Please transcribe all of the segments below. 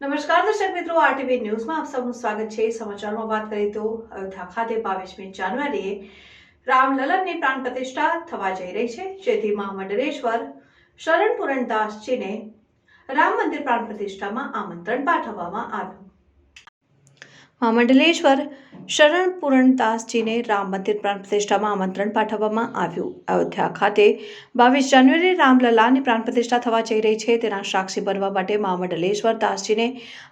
નમસ્કાર દર્શક મિત્રો, આરટીવી ન્યૂઝમાં આપ સૌનું સ્વાગત છે. સમાચારમાં વાત કરીએ તો અયોધ્યા ખાતે બાવીસમી જાન્યુઆરીએ રામલલનની પ્રાણ પ્રતિષ્ઠા થવા જઈ રહી છે. જેથી મહામંડળેશ્વર શરણ પૂરણદાસજીને રામ મંદિર પ્રાણ પ્રતિષ્ઠામાં આમંત્રણ પાઠવવામાં આવ્યું. મહામંડલેશ્વર શરણ પૂરણદાસજીને રામ મંદિર પ્રાણ પ્રતિષ્ઠામાં આમંત્રણ પાઠવવામાં આવ્યું. અયોધ્યા ખાતે બાવીસ જાન્યુઆરી રામલલાની પ્રાણ પ્રતિષ્ઠા થવા જઈ રહી છે. તેના સાક્ષી બનવા માટે મહામંડલેશ્વર દાસજીને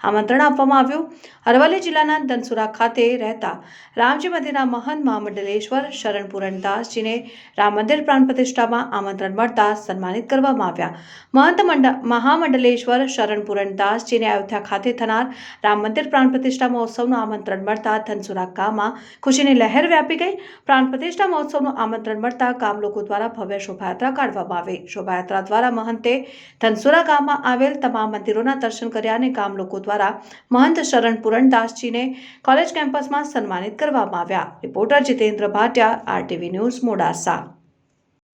આમંત્રણ આપવામાં આવ્યું. અરવલ્લી જિલ્લાના ધનસુરા ખાતે રહેતા રામજી મંદિરના મહંત મહામંડલેશ્વર શરણ પૂરણદાસજીને રામ મંદિર પ્રાણ પ્રતિષ્ઠામાં આમંત્રણ મળતા સન્માનિત કરવામાં આવ્યા. મહંત મંડ, મહામંડલેશ્વર શરણ પૂરણદાસજીને અયોધ્યા ખાતે થનાર રામ મંદિર પ્રાણ પ્રતિષ્ઠા મહોત્સવનું આમંત્રણ મળતા ધનસુરા ગામમાં ખુશીની લહેર વ્યાપી ગઈ. પ્રાણ પ્રતિષ્ઠા મહોત્સવનું આમંત્રણ મળતા ગામ લોકો દ્વારા ભવ્ય શોભાયાત્રા કાઢવામાં આવી. શોભાયાત્રા દ્વારા મહંતે ધનસુરા ગામમાં આવેલ તમામ મંદિરોના દર્શન કર્યા અને ગામ લોકો દ્વારા મહંત શરણ પુરણદાસજીને કોલેજ કેમ્પસમાં સન્માનિત કરવામાં આવ્યા. Reporter Jitendra Bhatia, RTV news, Modasa.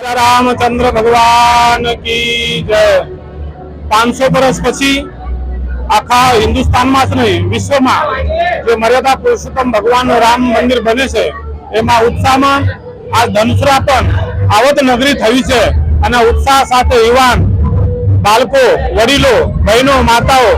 Ramchandra ભગવાન કી જય. પાંચસો વર્ષ પછી આખા હિન્દુસ્તાનમાં જ નહીં, વિશ્વમાં. જે મર્યાદા પુરુષોત્તમ ભગવાન રામ મંદિર બને છે, એમાં ઉત્સાહમાં આ ધનસુરા પણ આવત નગરી થઈ છે. અને ઉત્સાહ સાથે યુવાન બાળકો, વડીલો, બહેનો, માતાઓ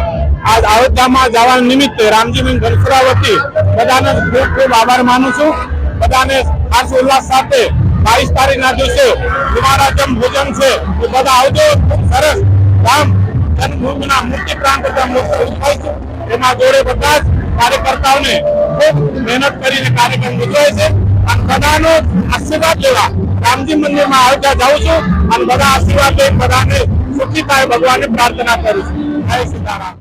આ અયોધ્યામાં જવા નિમિત્તે રામજીની ધનસુરા વતી બધાને ખૂબ ખૂબ આભાર માનું છું. બધાને ખાસ ઉલ્લાસ સાથે બાવીસ તારીખ ના દિવસે વિમારાજમ ભોજન છે. બધા આવજો. ખૂબ સરસ. રામ. કરતા મૂર્તિ ઉઠાવીશું એમાં જોડે બધા જ કાર્યકર્તાઓને ખૂબ મહેનત કરીને કાર્યક્રમ ઉજવાય છે. અને બધાનો આશીર્વાદ લેવા રામજી મંદિરમાં આવતા જાઉં છું. અને બધા આશીર્વાદ લઈ બધાને સુખી થાય ભગવાનની પ્રાર્થના કરું છું. જય સીતારામ.